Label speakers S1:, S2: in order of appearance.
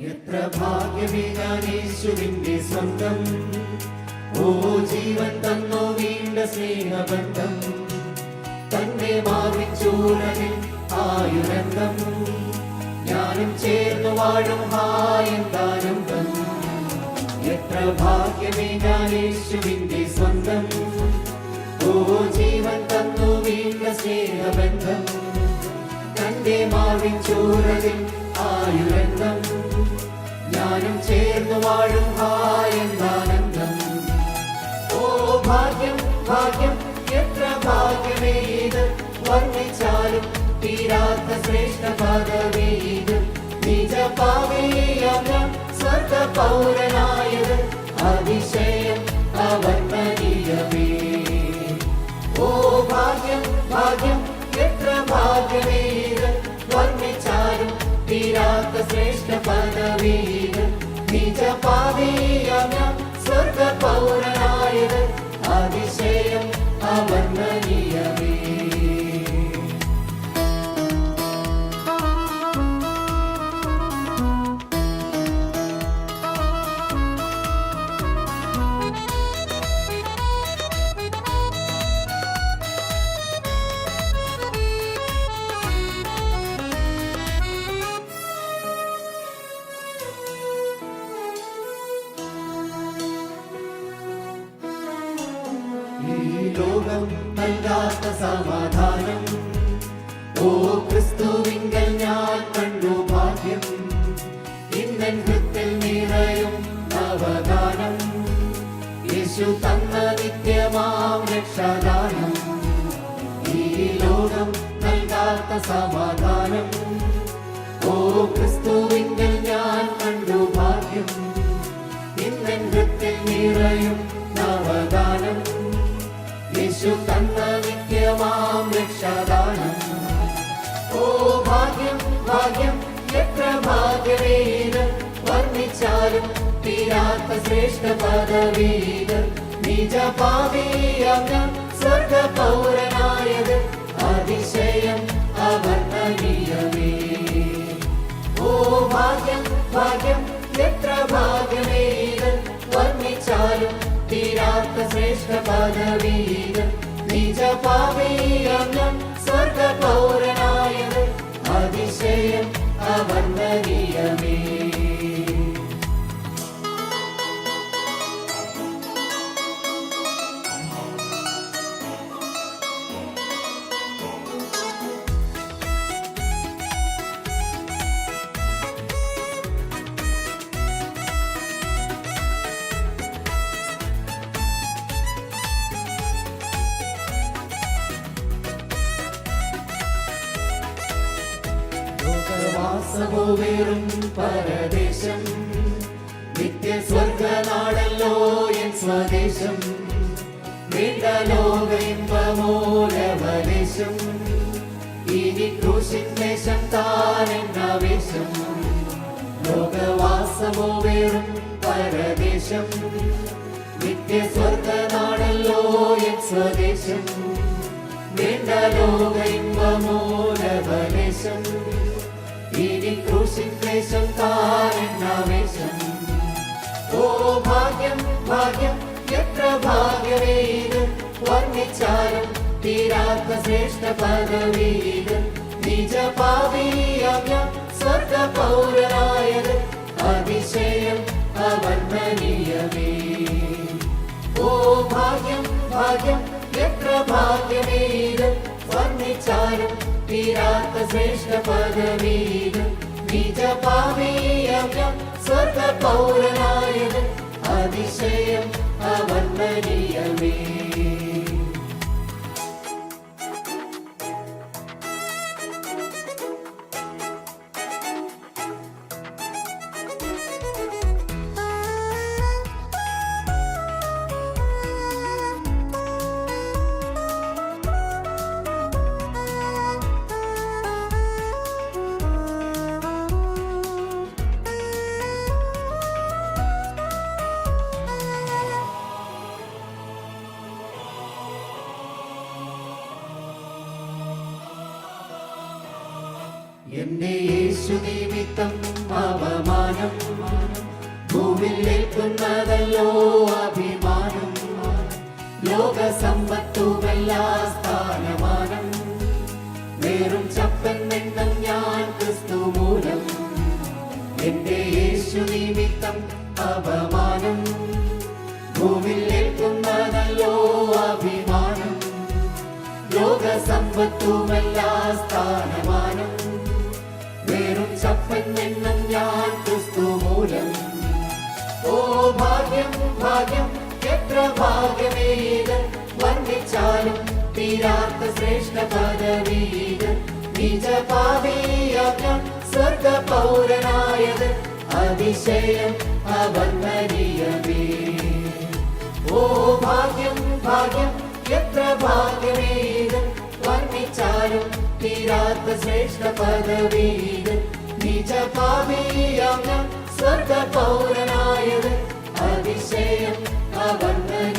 S1: എത്ര ഭാഗ്യമേ ഞാൻ സ്വന്തം. ഓ ജീവൻ തന്നോ വീണ്ട സ്നേഹബന്ധം. തന്നെ മാറിച്ചൂരനിൽ ആയുരന്തം ഞാനും ചേർന്നു വാഴും ഹായന്താനന്ദം എത്ര ഭാഗ്യമേ ഞാൻ സ്വന്തം. ഓ ജീവൻ തന്നു വീണ്ട സ്നേഹബന്ധം. തന്റെ മാറിച്ചൂരനിൽ ആയുരംഗം. ഞാനും ചേർന്നു വാഴും ഹായന്താനന്ദം ഓ ഭാഗ്യം ഭാഗ്യം എത്ര ഭാഗ്യമേ ഇത്. വർണിച്ചാലും തീരാത്ത ശ്രേഷ്ഠ പദവി ഇത്. നിജ പാവേയം സ്വർഗ പൗരനായത് അതിശയം അവർണനീയമേ. ഓ ഭാഗ്യം ഭാഗ്യം എത്ര ഭാഗ്യമേ ഇത്. വർണിച്ചാലും തീരാത്ത ശ്രേഷ്ഠ പദവി ഈ ലോകം നൽകാത്ത സമാധാനം. ഓ ക്രിസ്തുവിങ്കൽ ഞാൻ കണ്ടു ഭാഗ്യം. ഇന്നൻ ഹൃത്തിൽ നിറയും അവദാനം യേശു തന്ന നിത്യമാം രക്ഷാദാനം. ഈ ലോകം നൽകാത്ത സമാധാനം. തീരാത്ത ശ്രേഷ്ഠ പദവീത് നിജ പാവീയം സ്വർഗ പൗരനായത് അതിശയം അവർണനീയമേ. ഓ ഭാഗ്യം ഭാഗ്യം എത്ര ഭാഗ്യമേത് വർണിച്ചാലും തീരാത്ത ശ്രേഷ്ഠ പദവീത് നിജ പാവീയം സ്വർഗ പൗരനായത് അതിശയം അവർണനീയമേ. ലോകവാസമോ വേറും പരദേശം. നിത്യ സ്വർഗനാടല്ലോ എൻ സ്വദേശം. വേണ്ട ലോക ഇമ്പമോലവദേശം ഇനി ക്രൂശിന്ദേശം താനെന്നാവേശം. ലോകവാസമോ വേറും പരദേശം. നിത്യ സ്വർഗനാടല്ലോ എൻ സ്വദേശം. വേണ്ട ലോക ഇമ്പമോലവലേശം ഇനി ക്രൂശിൻ ക്ലേശം ഓ ഭാഗ്യം ഭാഗ്യം എത്ര ഭാഗ്യമേത് വർണിച്ചാലും തീരാത്ത ശ്രേഷ്ഠ പദവീത് നിജ പാവീയം സ്വർഗ പൗരനായത് അതിശയം അവർണനീയമേ. ഓ ഭാഗ്യം ഭാഗ്യം എത്ര ഭാഗ്യമേത് വർണിച്ചാലും തീരാത്ത ശ്രേഷ്ഠ പദവീത് നിജ പാവീയം സ്വർഗ പൗരനായത് അതിശയം അവർണനീയമേ യേശു നിമിത്തം അവമാനം ഭൂവിലേക്കുന്നതല്ലോ അഭിമാനം. ലോക സമ്പത്തുമല്ല സ്ഥാനമാനം. വേറും ചപ്പൻ നിന്നും ഞാൻ ക്രിസ്തു മൂലം. എന്റെ യേശു നിമിത്തം അപമാനം ചപ്പൻ നിന്നും ഞാൻ ക്രിസ്തു മൂലം. ഓ ഭാഗ്യം ഭാഗ്യം എത്ര ഭാഗ്യമേത് വർണിച്ചാലും തീരാത്ത ശ്രേഷ്ഠ പദവീത് നിജ പാപിയാക്കം സ്വർഗ പൗരനായത് അതിശയം അവർണനീയമേ ഓ ഭാഗ്യം ഭാഗ്യം എത്ര ഭാഗ്യമേത് വർണിച്ചാലും തീരാത്ത ശ്രേഷ്ഠ പദവീത് നിജ പാപിയാക്കം സ്വർഗ പൗരനായത് അതിശയം കവർന്ന